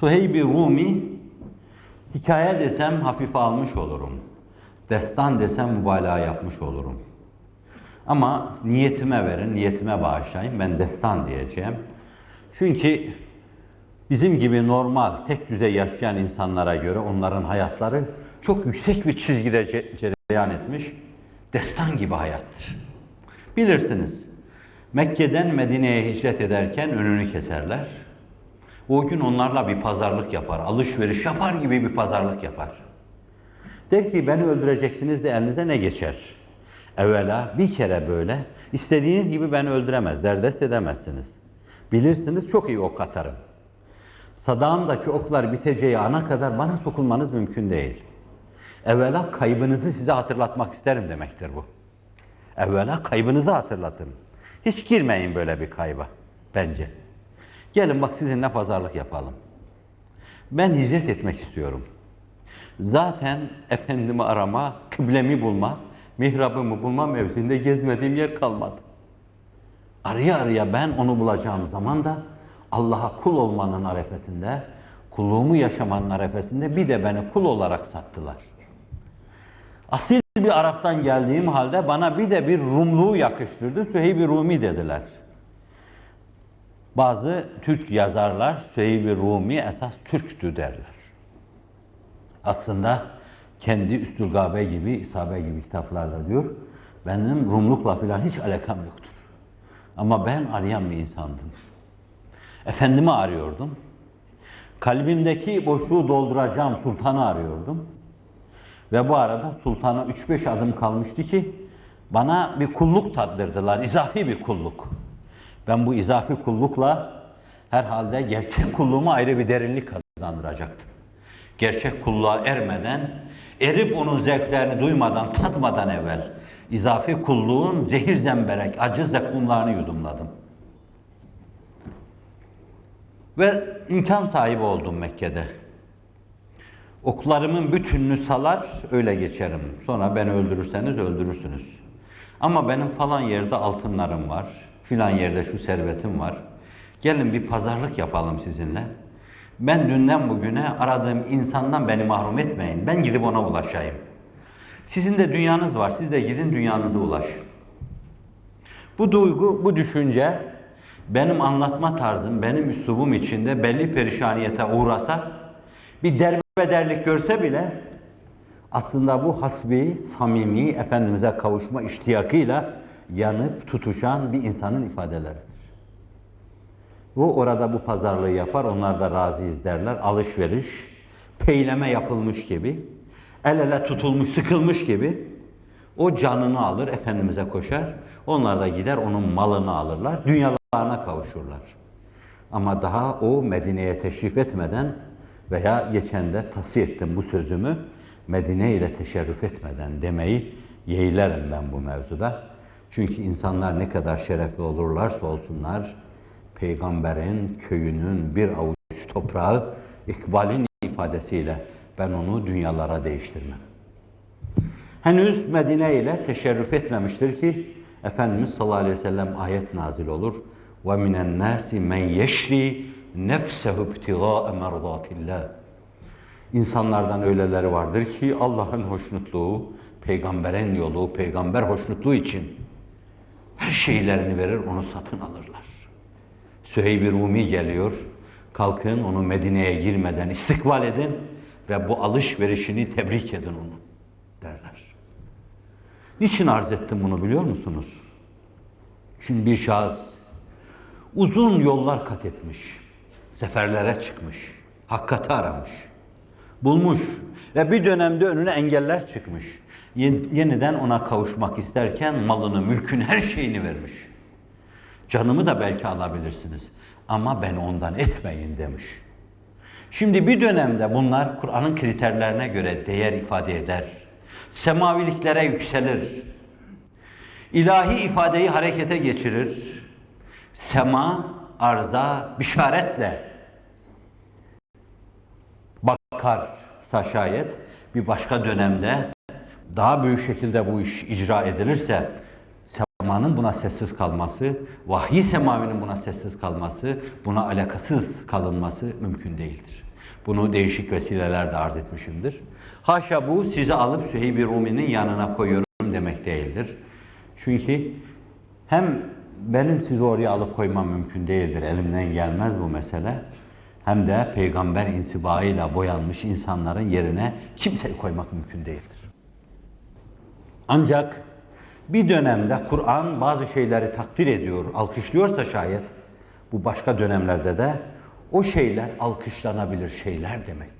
Suheyb-i Rumi hikaye desem hafife almış olurum. Destan desem mübalağa yapmış olurum. Ama niyetime verin, niyetime bağışlayın. Ben destan diyeceğim. Çünkü bizim gibi normal, tek düzey yaşayan insanlara göre onların hayatları çok yüksek bir çizgide ce- cereyan etmiş. Destan gibi hayattır. Bilirsiniz, Mekke'den Medine'ye hicret ederken önünü keserler. O gün onlarla bir pazarlık yapar, alışveriş yapar gibi bir pazarlık yapar. Der ki beni öldüreceksiniz de elinize ne geçer? Evvela bir kere böyle istediğiniz gibi beni öldüremez, derdest edemezsiniz. Bilirsiniz çok iyi ok atarım. Sadağımdaki oklar biteceği ana kadar bana sokulmanız mümkün değil. Evvela kaybınızı size hatırlatmak isterim demektir bu. Evvela kaybınızı hatırlatın. Hiç girmeyin böyle bir kayba bence. Gelin bak sizinle pazarlık yapalım. Ben hicret etmek istiyorum. Zaten efendimi arama, kıblemi bulma, mihrabımı bulma mevzinde gezmediğim yer kalmadı. Araya araya ben onu bulacağım zaman da Allah'a kul olmanın arefesinde, kulluğumu yaşamanın arefesinde bir de beni kul olarak sattılar. Asil bir Arap'tan geldiğim halde bana bir de bir Rumluğu yakıştırdı. Süheyb-i Rumi dediler. Bazı Türk yazarlar Süheyb-i Rumi esas Türktü derler. Aslında kendi Üstülgabe gibi, İsabe gibi kitaplarda diyor, benim Rumlukla filan hiç alakam yoktur. Ama ben arayan bir insandım. Efendimi arıyordum. Kalbimdeki boşluğu dolduracağım sultanı arıyordum. Ve bu arada sultana 3-5 adım kalmıştı ki bana bir kulluk tattırdılar, izafi bir kulluk. Ben bu izafi kullukla herhalde gerçek kulluğuma ayrı bir derinlik kazandıracaktım. Gerçek kulluğa ermeden, erip onun zevklerini duymadan, tatmadan evvel izafi kulluğun zehir zemberek, acı zekkumlarını yudumladım. Ve imkan sahibi oldum Mekke'de. Oklarımın bütününü salar, öyle geçerim. Sonra beni öldürürseniz öldürürsünüz. Ama benim falan yerde altınlarım var, filan yerde şu servetim var. Gelin bir pazarlık yapalım sizinle. Ben dünden bugüne aradığım insandan beni mahrum etmeyin. Ben gidip ona ulaşayım. Sizin de dünyanız var, siz de gidin dünyanıza ulaşın. Bu duygu, bu düşünce benim anlatma tarzım, benim üslubum içinde belli perişaniyete uğrasa, bir derbederlik görse bile aslında bu hasbi, samimi, Efendimiz'e kavuşma iştiyakıyla yanıp tutuşan bir insanın ifadeleridir. Bu orada bu pazarlığı yapar, onlar da razıyız derler. Alışveriş, peyleme yapılmış gibi, el ele tutulmuş, sıkılmış gibi o canını alır, Efendimiz'e koşar. Onlar da gider onun malını alırlar, dünyalarına kavuşurlar. Ama daha o Medine'ye teşrif etmeden veya geçen de tavsiye ettim bu sözümü, Medine ile teşerrüf etmeden demeyi yeğlerim ben bu mevzuda. Çünkü insanlar ne kadar şerefli olurlarsa olsunlar, peygamberin köyünün bir avuç toprağı ikbalin ifadesiyle ben onu dünyalara değiştirmem. Henüz Medine ile teşerrüf etmemiştir ki Efendimiz sallallahu aleyhi ve sellem ayet nazil olur. Ve minen nasi men yeşri nefsehu ibtigaa merdatillah. İnsanlardan öyleleri vardır ki Allah'ın hoşnutluğu, peygamberin yolu, peygamber hoşnutluğu için her şeylerini verir, onu satın alırlar. Süheyb-i Rumi geliyor. Kalkın onu Medine'ye girmeden istikbal edin ve bu alışverişini tebrik edin onu derler. Niçin arz ettim bunu biliyor musunuz? Şimdi bir şahıs uzun yollar kat etmiş, seferlere çıkmış, hakikati aramış, bulmuş ve bir dönemde önüne engeller çıkmış. Yeniden ona kavuşmak isterken malını, mülkün her şeyini vermiş. Canımı da belki alabilirsiniz ama beni ondan etmeyin demiş. Şimdi bir dönemde bunlar Kur'an'ın kriterlerine göre değer ifade eder. Semaviliklere yükselir. İlahi ifadeyi harekete geçirir. Sema arza bişaretle bakarsa şayet bir başka dönemde daha büyük şekilde bu iş icra edilirse semanın buna sessiz kalması, vahiy semavinin buna sessiz kalması, buna alakasız kalınması mümkün değildir. Bunu değişik vesilelerle arz etmişimdir. Haşa bu sizi alıp Süheyb-i Rumi'nin yanına koyuyorum demek değildir. Çünkü hem benim sizi oraya alıp koymam mümkün değildir. Elimden gelmez bu mesele. Hem de peygamber insibaıyla boyanmış insanların yerine kimseyi koymak mümkün değildir. Ancak bir dönemde Kur'an bazı şeyleri takdir ediyor, alkışlıyorsa şayet bu başka dönemlerde de o şeyler alkışlanabilir şeyler demektir.